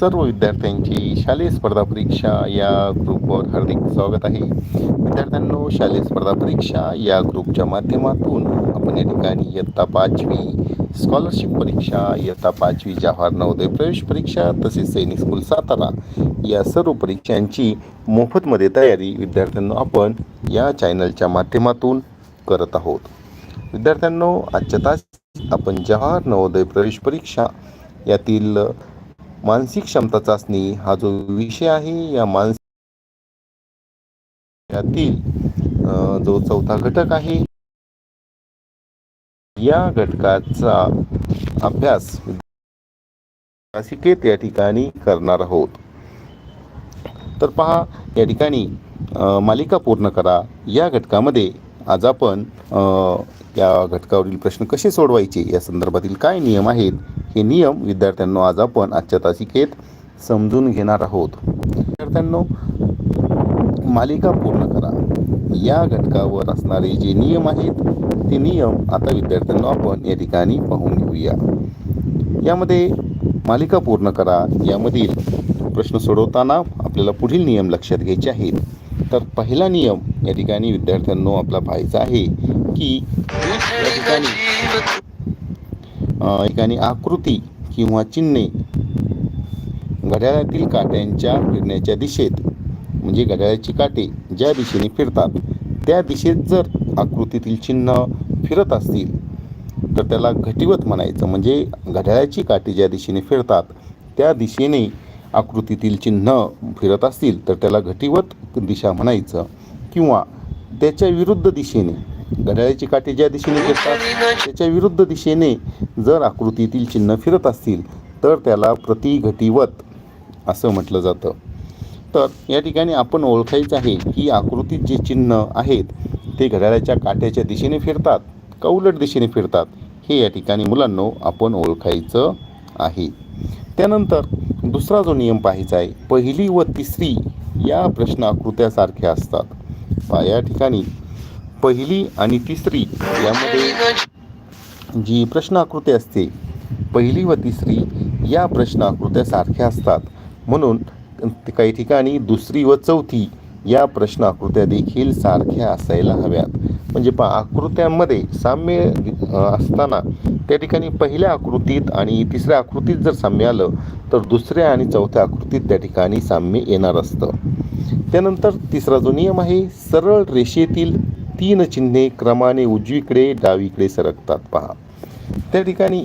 सर्व विद्यार्थ्यांची शालेय स्पर्धा परीक्षा या ग्रुपवर हार्दिक स्वागत आहे. विद्यार्थ्यांनो शालेय स्पर्धा परीक्षा या ग्रुपच्या माध्यमातून आपण या ठिकाणी इयत्ता पाचवी स्कॉलरशिप परीक्षा इयत्ता पाचवी जवाहर नवोदय प्रवेश परीक्षा तसेच सैनिक स्कूल सातारा या सर्व परीक्षांची मोफतमध्ये तयारी विद्यार्थ्यांनो आपण या चॅनलच्या माध्यमातून करत आहोत. विद्यार्थ्यांनो आजच्या तास आपण जवाहर नवोदय प्रवेश परीक्षा यातील मानसिक क्षमता चाचणी हा जो विषय आहे या मानसिक यातील जो चौथा घटक आहे या घटकाचा अभ्यास नासिकेत या ठिकाणी करणार आहोत. तर पहा या ठिकाणी मालिका पूर्ण करा. या घटकामध्ये आज आपण या घटकावरील प्रश्न कसे सोडवायचे? या संदर्भातील काय नियम आहेत? हे नियम विद्यार्थ्यांनो आज आपण आजच्या तासिकेत समजून घेणार आहोत. विद्यार्थ्यांनो मालिका पूर्ण करा. या घटकावर असणारे जे नियम आहेत ते नियम आता विद्यार्थ्यांनो आपण या ठिकाणी पाहून घेऊया. यामध्ये मालिका पूर्ण करा. यामधील प्रश्न सोडवताना आपल्याला पुढील नियम लक्षात घ्यायचे आहेत. तर पहिला नियम या ठिकाणी विद्यार्थ्यांनो आपला पाहायचा आहे की या ठिकाणी ठिकाणी आकृती किंवा चिन्हे घड्याळातील काट्यांच्या फिरण्याच्या दिशेत म्हणजे घड्याळाची काटे ज्या दिशेने फिरतात त्या दिशेत जर आकृतीतील चिन्ह फिरत असतील तर त्याला घटिवत म्हणायचं. म्हणजे घड्याळाची काटे ज्या दिशेने फिरतात त्या दिशेने आकृतीतील चिन्ह फिरत असतील तर त्याला घटिवत दिशा म्हणायचं. किंवा त्याच्या विरुद्ध दिशेने घड्याळाची काटे ज्या दिशेने फिरतात त्याच्या विरुद्ध दिशेने जर आकृतीतील चिन्ह फिरत असतील तर त्याला प्रतिघटिवत असं म्हटलं जातं. तर या ठिकाणी आपण ओळखायचं आहे की आकृतीत जे चिन्ह आहेत ते घड्याळाच्या काट्याच्या दिशेने फिरतात का उलट दिशेने फिरतात हे या ठिकाणी मुलांनो आपण ओळखायचं आहे. त्यानंतर दुसरा जो नियम पाहायचा आहे पहिली व तिसरी या प्रश्न आकृत्यासारख्या असतात या ठिकाणी पहिली आणि तिसरी यामध्ये जी प्रश्न आकृती असते पहिली व तिसरी या प्रश्न आकृत्या सारख्या असतात. म्हणून ते काही ठिकाणी दुसरी व चौथी या प्रश्नाकृत्या देखील सारख्या असायला हव्यात. म्हणजे पा आकृत्यांमध्ये साम्य असताना त्या ठिकाणी पहिल्या आकृतीत आणि तिसऱ्या आकृतीत जर साम्य आलं तर दुसऱ्या आणि चौथ्या आकृतीत त्या ठिकाणी साम्य येणार असतं. त्यानंतर तिसरा जो नियम आहे सरळ रेषेतील तीन चिन्हे क्रमाने उजवीकडे डावीकडे सरकतात पहा. त्या ठिकाणी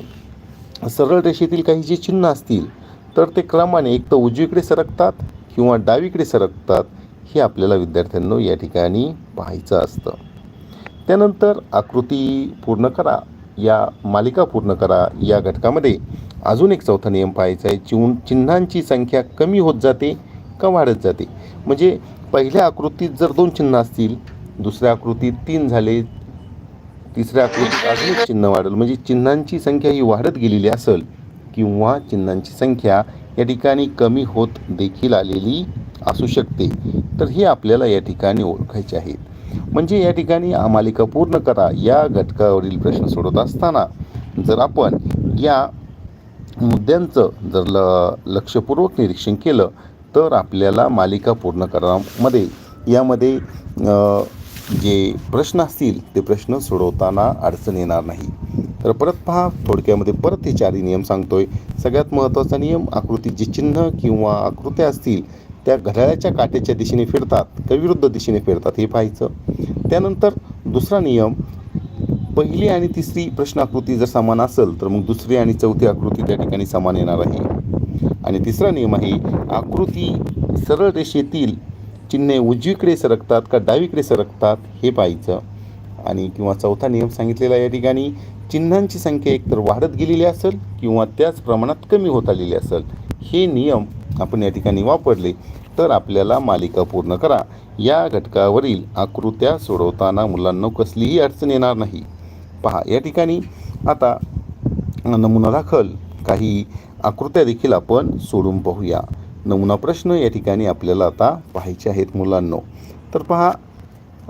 सरळ रेषेतील काही जे चिन्ह असतील तर ते क्रमाने एक तर उजवीकडे सरकतात किंवा डावीकडे सरकतात हे आपल्याला विद्यार्थ्यांनो या ठिकाणी पाहायचं असतं. त्यानंतर आकृती पूर्ण करा. या मालिका पूर्ण करा. या घटकामध्ये अजून एक चौथा नियम पाहायचा आहे. चिन चिन्हांची संख्या कमी होत जाते का वाढत जाते? म्हणजे पहिल्या आकृतीत जर दोन चिन्ह असतील दुसऱ्या आकृतीत तीन झाले. तिसऱ्या आकृतीत अजून चिन्ह वाढेल. म्हणजे चिन्हांची संख्या ही वाढत गेलेली असेल किंवा चिन्हांची संख्या या ठिकाणी कमी होत देखील आलेली असू शकते. तर हे आपल्याला या ठिकाणी ओळखायचे आहेत. म्हणजे या ठिकाणी मालिका पूर्ण करा या घटकावरील प्रश्न सोडवत असताना जर आपण या मुद्द्यांचं जर ल लक्षपूर्वक निरीक्षण केलं तर आपल्याला मालिका पूर्ण करामध्ये यामध्ये जे प्रश्न असतील ते प्रश्न सोडवताना अडचण येणार नाही. तर परत पहा थोडक्यामध्ये परत हे चारही नियम सांगतोय. सगळ्यात महत्त्वाचा नियम आकृती जी चिन्ह किंवा आकृत्या असतील त्या घड्याळाच्या काट्याच्या दिशेने फिरतात का विरुद्ध दिशेने फिरतात हे पाहायचं. त्यानंतर दुसरा नियम पहिली आणि तिसरी प्रश्न आकृती जर समान असेल तर मग दुसरी आणि चौथी आकृती त्या ठिकाणी समान येणार आहे. आणि तिसरा नियम आहे आकृती सरळ रेषेतील चिन्हे उजवीकडे सरकतात का डावीकडे सरकतात हे पाहायचं. आणि किंवा चौथा नियम सांगितलेला या ठिकाणी चिन्हांची संख्या एकतर वाढत गेलेली असेल किंवा त्याच प्रमाणात कमी होत आलेली असेल हे नियम आपण या ठिकाणी वापरले. तर आपल्याला मालिका पूर्ण करा. या घटकावरील आकृत्या सोडवताना मुलांना कसलीही अडचण येणार नाही. पहा या ठिकाणी आता नमुना दाखल. काही आकृत्या देखील आपण सोडून पाहूया. नमुना प्रश्न या ठिकाणी आपल्याला आता पाहायचे आहेत मुलांनो. तर पहा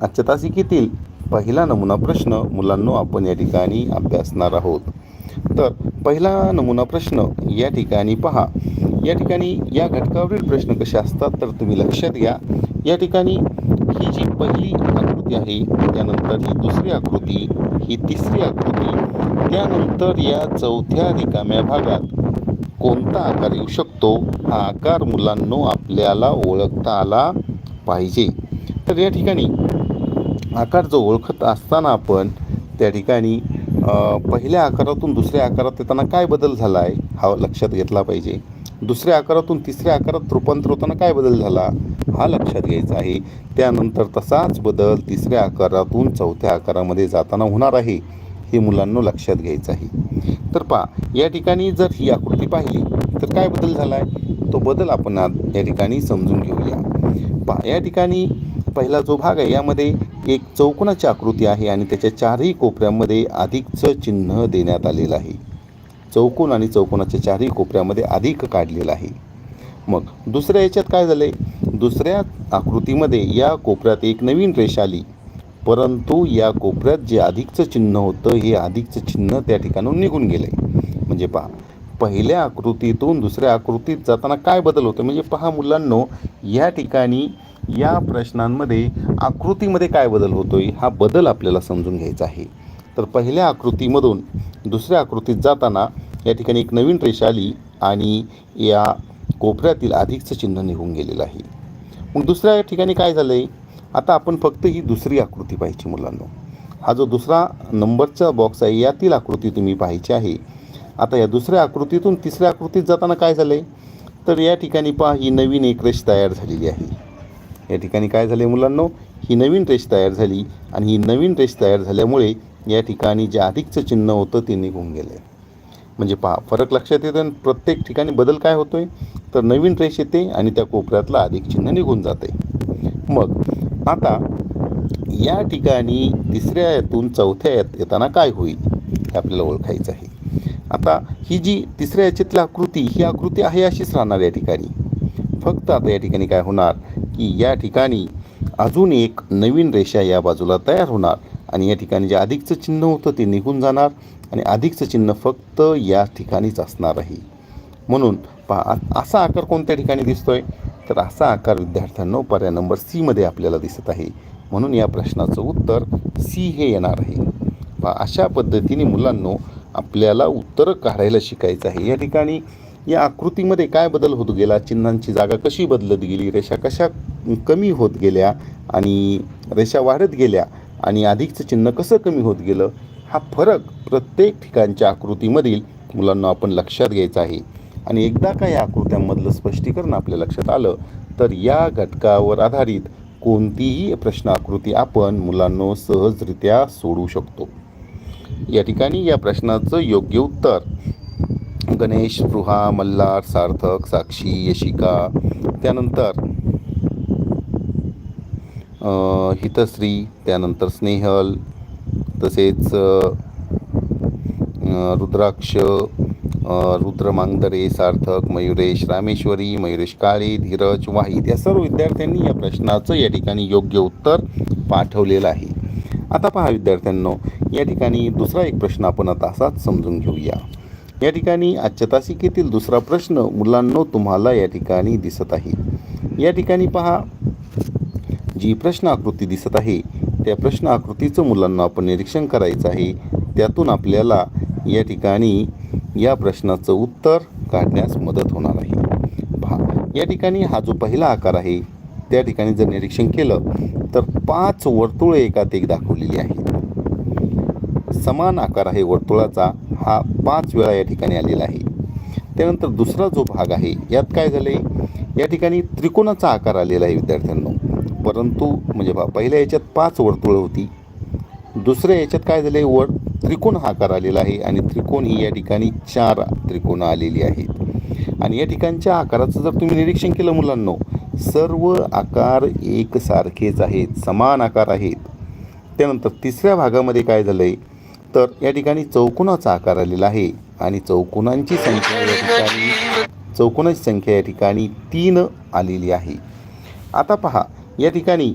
आजच्या तासिकेतील पहिला नमुना प्रश्न मुलांनो आपण या ठिकाणी अभ्यासणार आहोत. तर पहिला नमुना प्रश्न या ठिकाणी पहा. या ठिकाणी या घटकावरील प्रश्न कसे असतात तर तुम्ही लक्षात घ्या. या ठिकाणी ही जी पहिली आकृती आहे त्यानंतर ही दुसरी आकृती ही तिसरी आकृती त्यानंतर या चौथ्या रिकाम्या भागात कोणता आकार येऊ शकतो? हा आकार मुलांनो आपल्याला ओळखता आला पाहिजे. तर या ठिकाणी आकार जो ओळखत असताना आपण त्या ठिकाणी पहिल्या आकारातून दुसऱ्या आकारात येताना काय बदल झाला आहे हा लक्षात घेतला पाहिजे. दुसऱ्या आकारातून तिसऱ्या आकारात रूपांतर होताना काय बदल झाला? हा लक्षात घ्यायचा आहे. त्यानंतर तसाच बदल तिसऱ्या आकारातून चौथ्या आकारामध्ये जाताना होणार आहे. हे मुलांना लक्षात घ्यायचं आहे तर पहा या ठिकाणी जर ही आकृती पाहिली तर काय बदल झाला आहे तो बदल आपण आज या ठिकाणी समजून घेऊया. पहा या ठिकाणी पहिला जो भाग आहे यामध्ये एक चौकोनाची आकृती आहे आणि त्याच्या चारही कोपऱ्यामध्ये अधिकचं चिन्ह देण्यात आलेलं आहे. चौकोन आणि चौकोनाच्या चारही कोपऱ्यामध्ये अधिक काढलेलं आहे. मग दुसऱ्या याच्यात काय झालं आहे दुसऱ्या आकृतीमध्ये या कोपऱ्यात एक नवीन रेषा आली. परंतु या कोपऱ्यात जे अधिकचं चिन्ह होतं हे अधिकचं चिन्ह त्या ठिकाणून निघून गेलंय. म्हणजे पहा पहिल्या आकृतीतून दुसऱ्या आकृतीत जाताना काय बदल होतो म्हणजे पहा मुलांनो या ठिकाणी या प्रश्नांमध्ये आकृतीमध्ये काय बदल होतो आहे हा बदल आपल्याला समजून घ्यायचा आहे. तर पहिल्या आकृतीमधून दुसऱ्या आकृतीत जाताना या ठिकाणी एक नवीन रेषा आली आणि या कोपऱ्यातील अधिकचं चिन्ह निघून गेलेलं आहे. मग दुसऱ्या ठिकाणी काय झालं आहे आता आपण फक्त ही दुसरी आकृती पाहिजे मुलांनो. हा जो दुसरा नंबरचा बॉक्स आहे यातील आकृती तुम्ही पाहायची आहे. आता या दुसऱ्या आकृतीतून तिसऱ्या आकृतीत जाताना काय झालं आहे तर या ठिकाणी पहा ही नवीन एक रेष तयार झालेली आहे. या ठिकाणी काय झाले मुलांनो? ही नवीन रेष तयार झाली आणि ही नवीन रेष तयार झाल्यामुळे या ठिकाणी जे अधिकचं चिन्ह होतं ते निघून गेलं म्हणजे पहा फरक लक्षात येतो आणि प्रत्येक ठिकाणी बदल काय होतो आहे तर नवीन रेष येते आणि त्या कोपऱ्यातलं अधिक चिन्ह निघून जाते मग आता या ठिकाणी तिसऱ्या यातून चौथ्या यात येताना काय होईल हे आपल्याला ओळखायचं आहे. आता ही जी तिसऱ्या याच्यातली आकृती ही आकृती आहे अशीच राहणार या ठिकाणी. फक्त आता या ठिकाणी काय होणार की या ठिकाणी अजून एक नवीन रेषा या बाजूला तयार होणार आणि या ठिकाणी जे अधिकचं चिन्ह होतं ते निघून जाणार आणि अधिकचं चिन्ह फक्त या ठिकाणीच असणार आहे. म्हणून पहा असा आकार कोणत्या ठिकाणी दिसतोय? तर असा आकार विद्यार्थ्यांनो पर्याय नंबर सीमध्ये आपल्याला दिसत आहे. म्हणून या प्रश्नाचं उत्तर सी हे येणार आहे. अशा पद्धतीने मुलांनो आपल्याला उत्तरं काढायला शिकायचं आहे. या ठिकाणी या आकृतीमध्ये काय बदल होत गेला? चिन्हांची जागा कशी बदलत गेली? रेषा कशा कमी होत गेल्या? आणि रेषा वाढत गेल्या? आणि अधिकचं चिन्ह कसं कमी होत गेलं? हा फरक प्रत्येक ठिकाणच्या आकृतीमधील मुलांना आपण लक्षात घ्यायचा आहे. आणि एकदा का या आकृत्यांमधलं स्पष्टीकरण आपल्या लक्षात आलं तर या घटकावर आधारित कोणतीही प्रश्न आकृती आपण मुलांना सहजरित्या सोडू शकतो. या ठिकाणी या प्रश्नाचं योग्य उत्तर. गणेश स्पृहा मल्हार सार्थक साक्षी यशिका. त्यानंतर हितश्री त्यानंतर स्नेहल तसेच रुद्राक्ष रुद्र मांगदरे सार्थक मयुरेश रामेश्वरी मयुरेश काळे धीरज वाहिद या सर्व विद्यार्थ्यांनी या प्रश्नाचं या ठिकाणी योग्य उत्तर पाठवलेलं आहे. आता पहा विद्यार्थ्यांनो या ठिकाणी दुसरा एक प्रश्न आपण आता असाच समजून घेऊया. या ठिकाणी आजच्या तासिकेतील दुसरा प्रश्न मुलांनो तुम्हाला या ठिकाणी दिसत आहे. या ठिकाणी पहा जी प्रश्न आकृती दिसत आहे त्या प्रश्न आकृतीचं मुलांना आपण निरीक्षण करायचं आहे. त्यातून आपल्याला या ठिकाणी या प्रश्नाचं उत्तर काढण्यास मदत होणार आहे. पहा या ठिकाणी हा जो पहिला आकार आहे त्या ठिकाणी जर निरीक्षण केलं तर पाच वर्तुळे एकात एक दाखवलेली आहेत. समान आकार आहे वर्तुळाचा हा पाच वेळा या ठिकाणी आलेला आहे. त्यानंतर दुसरा जो भाग आहे यात काय झाले या ठिकाणी त्रिकोणाचा आकार आलेला आहे विद्यार्थ्यांना. परंतु म्हणजे बा पहिल्या याच्यात पाच वर्तुळं होती. दुसऱ्या याच्यात काय झाले वर त्रिकोण हा आकार आलेला आहे आणि त्रिकोण ही या ठिकाणी चार त्रिकोणं आलेली आहेत. आणि या ठिकाणच्या आकाराचं जर तुम्ही निरीक्षण केलं मुलांनो सर्व आकार एकसारखेच आहेत समान आकार आहेत. त्यानंतर तिसऱ्या भागामध्ये काय झालं आहे तर या ठिकाणी चौकोनाचा आकार आलेला आहे आणि चौकोनांची संख्या या ठिकाणी चौकोनाची संख्या या ठिकाणी तीन आलेली आहे. आता पहा या ठिकाणी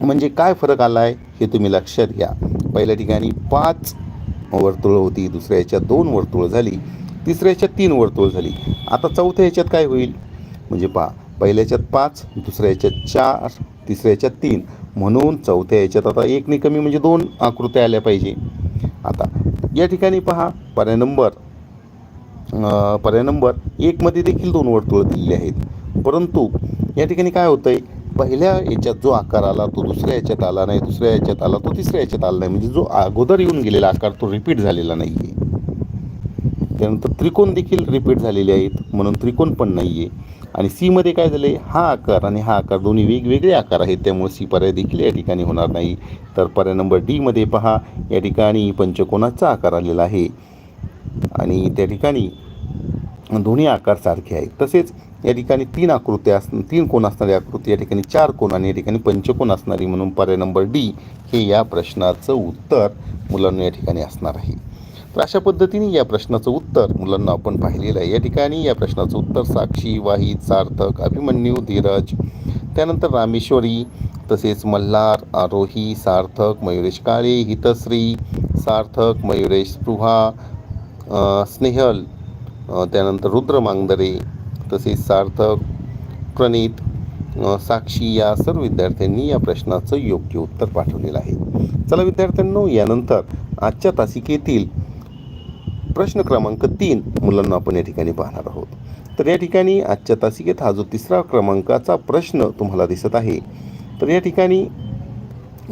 म्हणजे काय फरक आला आहे हे तुम्ही लक्षात घ्या. पहिल्या ठिकाणी पाच वर्तुळं होती दुसऱ्या याच्यात दोन वर्तुळं झाली तिसऱ्या ह्याच्यात तीन वर्तुळ झाली. आता चौथ्या याच्यात काय होईल? म्हणजे पहा पहिल्या याच्यात पाच दुसऱ्या याच्यात चार तिसऱ्या ह्याच्यात तीन. म्हणून चौथ्या याच्यात आता एकने कमी म्हणजे दोन आकृत्या आल्या पाहिजे. आता या ठिकाणी पहा पर्याय नंबर पर्याय नंबर एकमध्ये देखील दोन वर्तुळं दिलेली आहेत. परंतु या ठिकाणी काय होतं आहे पहिल्या याच्यात जो आकार आला तो दुसऱ्या याच्यात आला नाही दुसऱ्या याच्यात आला तो तिसऱ्या याच्यात आला नाही. म्हणजे जो अगोदर येऊन गेलेला आकार तो रिपीट झालेला नाही आहे त्यानंतर त्रिकोण देखील रिपीट झालेले आहेत म्हणून त्रिकोण पण नाही आहे आणि सीमध्ये काय झालं आहे हा आकार आणि हा आकार दोन्ही वेगवेगळे आकार आहेत त्यामुळे सी पर्याय देखील या ठिकाणी होणार नाही. तर पर्याय नंबर डीमध्ये पहा या ठिकाणी पंचकोनाचा आकार आलेला आहे. आणि त्या ठिकाणी दोन्ही आकार सारखे आहेत. तसेच या ठिकाणी तीन आकृत्या अस तीन कोण असणारी आकृती या ठिकाणी चार कोण आणि या ठिकाणी पंचकोण असणारी म्हणून पर्याय नंबर डी हे या प्रश्नाचं उत्तर मुलांना या ठिकाणी असणार आहे. तर अशा पद्धतीने या प्रश्नाचं उत्तर मुलांना आपण पाहिलेलं आहे. या ठिकाणी या प्रश्नाचं उत्तर साक्षी वाहिद सार्थक अभिमन्यू धीरज त्यानंतर रामेश्वरी तसेच मल्हार आरोही सार्थक मयुरेश काळे हितश्री सार्थक मयुरेश स्पृहा स्नेहल त्यानंतर रुद्र मांगदरे तसेच सार्थक प्रणित साक्षी या सर्व विद्यार्थ्यांनी या प्रश्नाचं योग्य उत्तर पाठवलेलं आहे. चला विद्यार्थ्यांनो यानंतर आजच्या तासिकेतील प्रश्न क्रमांक तीन मुलांना आपण या ठिकाणी पाहणार आहोत. तर या ठिकाणी आजच्या तासिकेत हा जो तिसरा क्रमांकाचा प्रश्न तुम्हाला दिसत आहे तर या ठिकाणी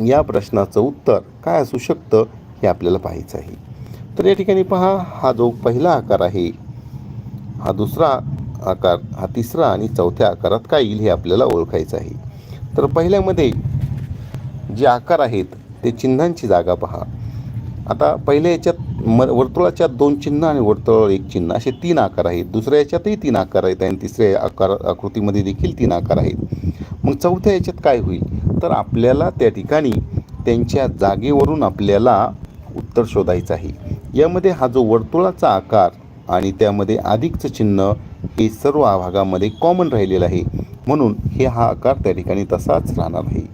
या प्रश्नाचं उत्तर काय असू शकतं हे आपल्याला पाहायचं आहे. तर या ठिकाणी पहा हा जो पहिला आकार आहे हा दुसरा आकार हा तिसरा आणि चौथ्या आकारात काय येईल हे आपल्याला ओळखायचं आहे. तर पहिल्यामध्ये जे आकार आहेत ते चिन्हांची जागा पहा. आता पहिल्या याच्यात म वर्तुळाच्या दोन चिन्ह आणि वर्तुळावर एक चिन्ह असे तीन आकार आहेत. दुसऱ्या याच्यातही तीन आकार आहेत आणि तिसऱ्या आकार आकृतीमध्ये देखील तीन आकार आहेत. मग चौथ्या याच्यात काय होईल? तर आपल्याला त्या ठिकाणी त्यांच्या जागेवरून आपल्याला उत्तर शोधायचं आहे. यामध्ये हा जो वर्तुळाचा आकार आणि त्यामध्ये अधिकचं चिन्ह हे सर्व भागामध्ये कॉमन राहिलेलं आहे. म्हणून हे हा आकार त्या ठिकाणी तसाच राहणार आहे.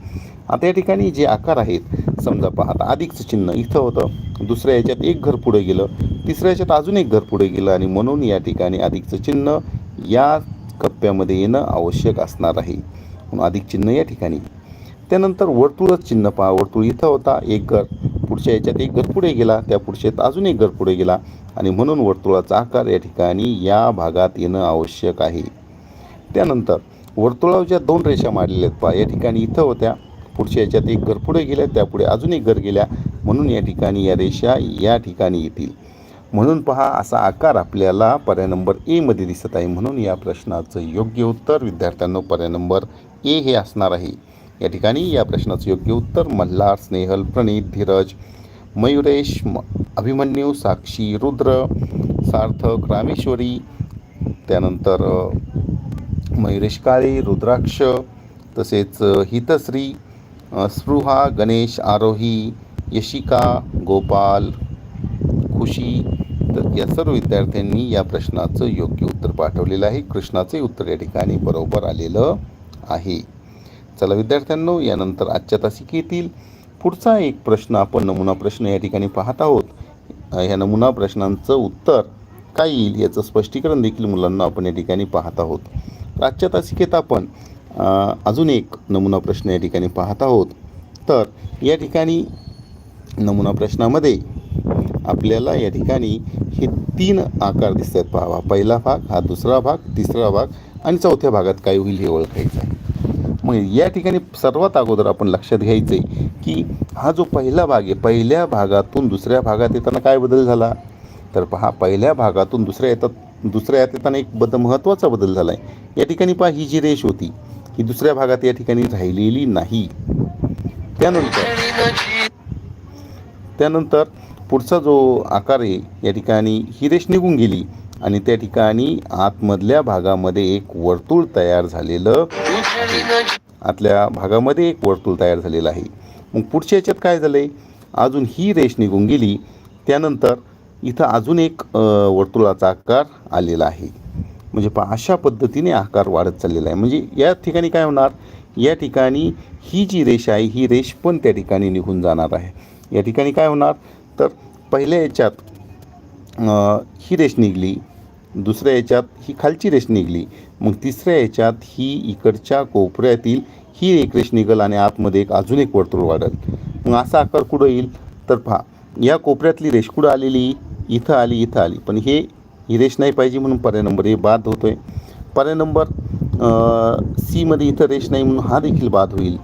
आता या ठिकाणी जे आकार आहेत समजा पहा आता अधिकचं चिन्ह इथं होतं दुसऱ्या याच्यात एक घर पुढे गेलं तिसऱ्या याच्यात अजून एक घर पुढे गेलं आणि म्हणून या ठिकाणी अधिकचं चिन्ह या कप्प्यामध्ये येणं आवश्यक असणार आहे. म्हणून अधिक चिन्ह या ठिकाणी. त्यानंतर वर्तुळच चिन्ह पहा. वर्तुळ इथं होता एक घर. पुढच्या याच्यात एक घर पुढे गेला त्या पुढच्यात अजून एक घर पुढे गेला आणि म्हणून वर्तुळाचा आकार या ठिकाणी या भागात येणं आवश्यक आहे. त्यानंतर वर्तुळावर ज्या दोन रेषा मारलेल्या आहेत पहा या ठिकाणी इथं होत्या पुढच्या याच्यात एक घर पुढे गेल्या त्यापुढे अजून एक घर गेल्या म्हणून या ठिकाणी या रेषा या ठिकाणी येतील. म्हणून पहा असा आकार आपल्याला पर्याय नंबर एमध्ये दिसत आहे म्हणून या प्रश्नाचं योग्य उत्तर विद्यार्थ्यांना पर्याय नंबर ए हे असणार आहे. या ठिकाणी या प्रश्नाचं योग्य उत्तर मल्हार स्नेहल प्रणीत धीरज मयुरेश म- अभिमन्यू साक्षी रुद्र सार्थक रामेश्वरी त्यानंतर मयुरेश काळे रुद्राक्ष तसेच हितश्री स्पृहा गणेश आरोही यशिका गोपाल खुशी तर या सर्व विद्यार्थ्यांनी या प्रश्नाचं योग्य उत्तर पाठवलेलं आहे. कृष्णाचे उत्तर या ठिकाणी बरोबर आलेलं आहे. चला विद्यार्थ्यांनो यानंतर आजच्या तासिकेतील पुढचा एक प्रश्न आपण नमुना प्रश्न या ठिकाणी पाहत आहोत. ह्या नमुना प्रश्नांचं उत्तर काय येईल याचं स्पष्टीकरण देखील मुलांना आपण या ठिकाणी पाहत आहोत. तर आजच्या तासिकेत आपण अजून एक नमुना प्रश्न या ठिकाणी पाहत आहोत. तर या ठिकाणी नमुना प्रश्नामध्ये आपल्याला या ठिकाणी हे तीन आकार दिसत आहेत पाहावा पहिला भाग हा दुसरा भाग तिसरा भाग आणि चौथ्या भागात काय होईल हे ओळखायचं आहे. मग या ठिकाणी सर्वात अगोदर आपण लक्षात घ्यायचं आहे की हा जो पहिला भाग आहे पहिल्या भागातून दुसऱ्या भागात येताना काय बदल झाला? तर पहा पहिल्या भागातून दुसऱ्या येतात दुसऱ्या यात येताना एक बद महत्त्वाचा बदल झाला आहे या ठिकाणी पहा ही जी रेष होती ही दुसऱ्या भागात या ठिकाणी राहिलेली नाही. त्यानंतर त्यानंतर पुढचा जो आकार आहे या ठिकाणी ही रेष निघून गेली आणि त्या ठिकाणी आतमधल्या भागामध्ये एक वर्तुळ तयार झालेलं आतल्या भागामध्ये एक वर्तुळ तयार झालेलं आहे. मग पुढच्या याच्यात काय झालं आहे अजून ही रेष निघून गेली. त्यानंतर इथं अजून एक वर्तुळाचा आकार आलेला आहे. म्हणजे पहा अशा पद्धतीने आकार वाढत चाललेला आहे. म्हणजे या ठिकाणी काय होणार? या ठिकाणी ही जी रेष आहे ही रेष पण त्या ठिकाणी निघून जाणार आहे. या ठिकाणी काय होणार? तर पहिल्या याच्यात ही रेष निघली. दुसऱ्या याच्यात ही खालची रेष निघली. मग तिसऱ्या याच्यात ही इकडच्या कोपऱ्यातील ही एक रेष निघल आणि आतमध्ये एक अजून एक वर्तुळ वाढल. मग असा आकार कुठं येईल? तर पहा या कोपऱ्यातली रेष कुठं आलेली? इथं आली इथं आली. पण हे ही रेष नाही पाहिजे म्हणून पर्याय नंबर हे बाद होतो आहे पर्याय नंबर सीमध्ये इथं रेष नाही म्हणून हा देखील बाद होईल.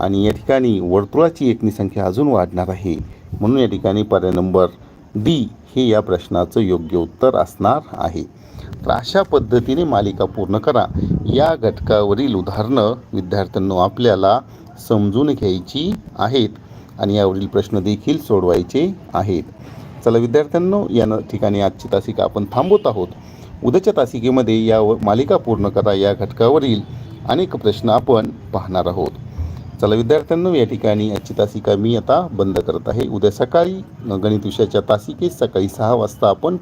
आणि या ठिकाणी वर्तुळाची एकनी संख्या अजून वाढणार आहे. म्हणून या ठिकाणी पर्याय नंबर डी हे या प्रश्नाचं योग्य उत्तर असणार आहे. तर अशा पद्धतीने मालिका पूर्ण करा. या घटकावरील उदाहरणं विद्यार्थ्यांनो आपल्याला समजून घ्यायची आहेत आणि यावरील प्रश्न देखील सोडवायचे आहेत. चला विद्यार्थ्यांनो या ठिकाणी आजची तासिका आपण थांबवत आहोत. उद्याच्या तासिकेमध्ये या व- मालिका पूर्ण करा या घटकावरील अनेक प्रश्न आपण पाहणार आहोत. चला विद्यार्थ्यांनो या ठिकाणी आजची तासिका मी आता बंद करत आहे. उद्या सकाळी गणित विषयाच्या तासिकेत सकाळी सहा वाजता आपण